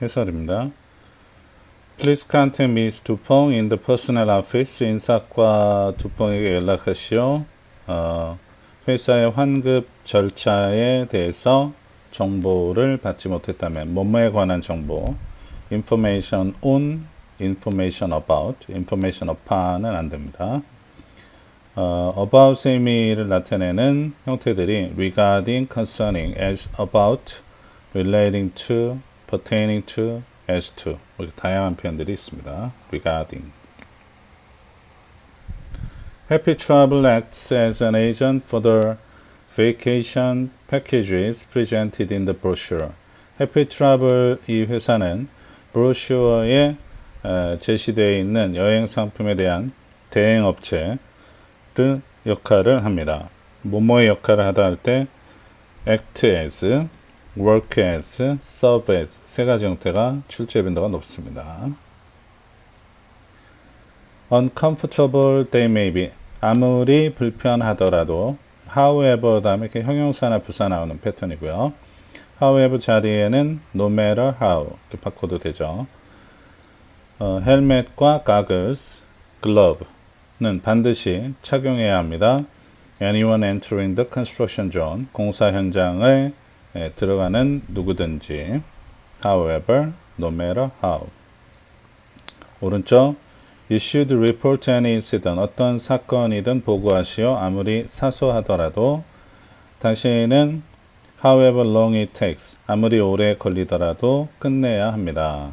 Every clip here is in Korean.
해설입니다. Please contact Ms. 두펑 in the personnel office. 인사과 두펑에게 연락하시오. 어, 회사의 환급 절차에 대해서 정보를 받지 못했다면 뭐뭐에 관한 정보 information on, information about, information upon은 안 됩니다. 어, about의 의미를 나타내는 형태들이 regarding, concerning, as about, relating to, pertaining to, as to 이렇게 다양한 표현들이 있습니다. regarding Happy Travel acts as an agent for the vacation packages presented in the brochure. Happy Travel 이 회사는 브로슈어에 어, 제시되어 있는 여행 상품에 대한 대행 업체를 역할을 합니다. 뭐뭐의 역할을 하다 할 때 act as, work as, serve as 세 가지 형태가 출제 빈도가 높습니다. uncomfortable they may be 아무리 불편하더라도 however 다음에 이렇게 형용사나 부사 나오는 패턴이고요. however 자리에는 no matter how 이렇게 바꿔도 되죠. 어, 헬멧과 goggles, glove는 반드시 착용해야 합니다. Anyone entering the construction zone, 공사 현장에 에, 들어가는 누구든지. However, no matter how. 오른쪽 You should report any incident. 어떤 사건이든 보고하시오. 아무리 사소하더라도 당신은 however long it takes. 아무리 오래 걸리더라도 끝내야 합니다.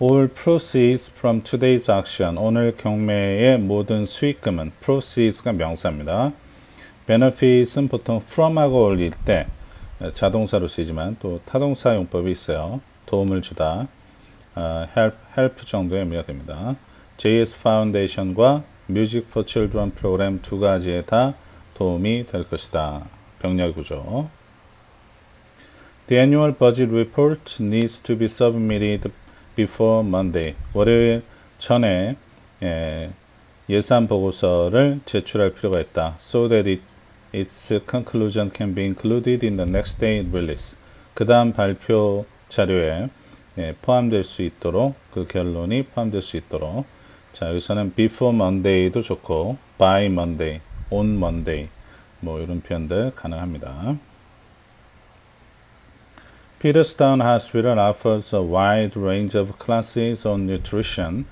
All proceeds from today's auction. 오늘 경매의 모든 수익금은 proceeds가 명사입니다. Benefits은 보통 from하고 어울릴 때 자동사로 쓰이지만 또 타동사 용법이 있어요. 도움을 주다. 어, help, help 정도의 의미가 됩니다. JS 파운데이션과 Music for Children 프로그램 두 가지에 다 도움이 될 것이다. 병렬 구조. The annual budget report needs to be submitted before Monday. 월요일 전에 예, 예산 보고서를 제출할 필요가 있다. So that it, its conclusion can be included in the next day release. 그 다음 발표 자료에 예, 포함될 수 있도록 그 결론이 포함될 수 있도록 자 여기서는 before Monday도 좋고 by Monday, on Monday 뭐 이런 표현들 가능합니다. Peterstown Hospital offers a wide range of classes on nutrition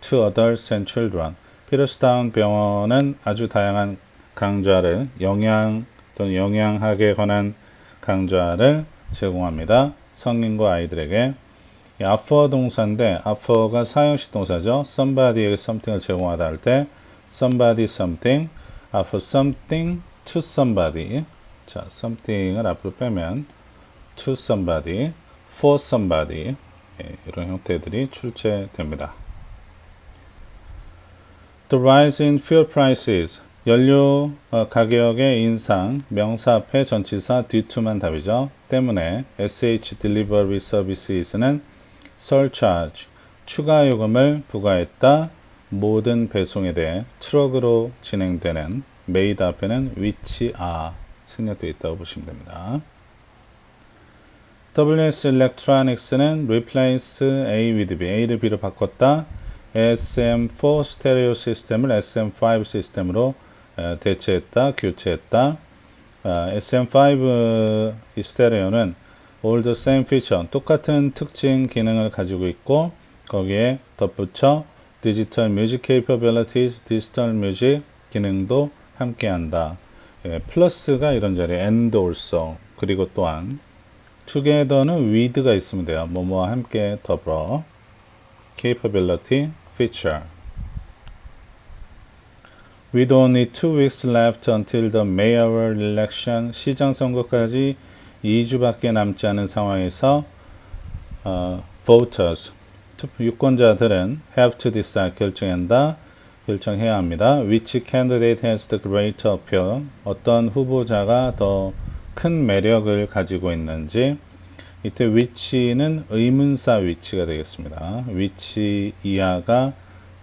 to adults and children. 피터스타운 병원은 아주 다양한 강좌를 영양 또는 영양학에 관한 강좌를 제공합니다. 성인과 아이들에게 이 offer 동사인데 offer가 사용식 동사죠. somebody에게 something을 제공하다 할 때 somebody something, offer something to somebody. 자, something을 앞으로 빼면 to somebody, for somebody 예, 이런 형태들이 출제됩니다. The rise in fuel prices 연료 어, 가격의 인상 명사 앞에 전치사 뒤투만 답이죠. 때문에 SH Delivery Services는 surcharge 추가 요금을 부과했다. 모든 배송에 대해 트럭으로 진행되는 made 앞에는 which are 생략되어 있다고 보시면 됩니다. WS Electronics는 replace A with B, A를 B로 바꿨다. SM4 스테레오 시스템을 SM5 시스템으로 어, 대체했다, 교체했다. 어, SM5 이 스테레오는 all the same feature, 똑같은 특징 기능을 가지고 있고 거기에 덧붙여 digital music capabilities, digital music 기능도 함께한다. 예, 플러스가 이런 자리에 and also 그리고 또한 together는 with가 있으면 돼요. 뭐뭐와 함께 더불어 capability, feature. With only two weeks left until the mayoral election, 시장 선거까지 2주밖에 남지 않은 상황에서 어, voters, 유권자들은 have to decide 결정한다, 결정해야 합니다. Which candidate has the greater appeal? 어떤 후보자가 더 큰 매력을 가지고 있는지 이때 which는 의문사 위치가 되겠습니다. which 이하가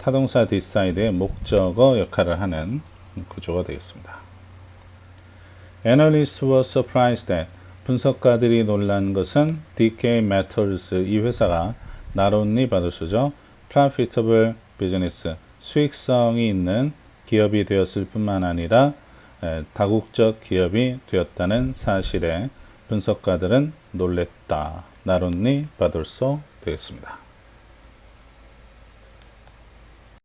타동사 decide의 목적어 역할을 하는 구조가 되겠습니다. Analysts were surprised that 분석가들이 놀란 것은 DK Metals 이 회사가 받을 수죠. profitable business 수익성이 있는 기업이 되었을 뿐만 아니라 에, 다국적 기업이 되었다는 사실에 분석가들은 놀랬다. 받을 수 되겠습니다.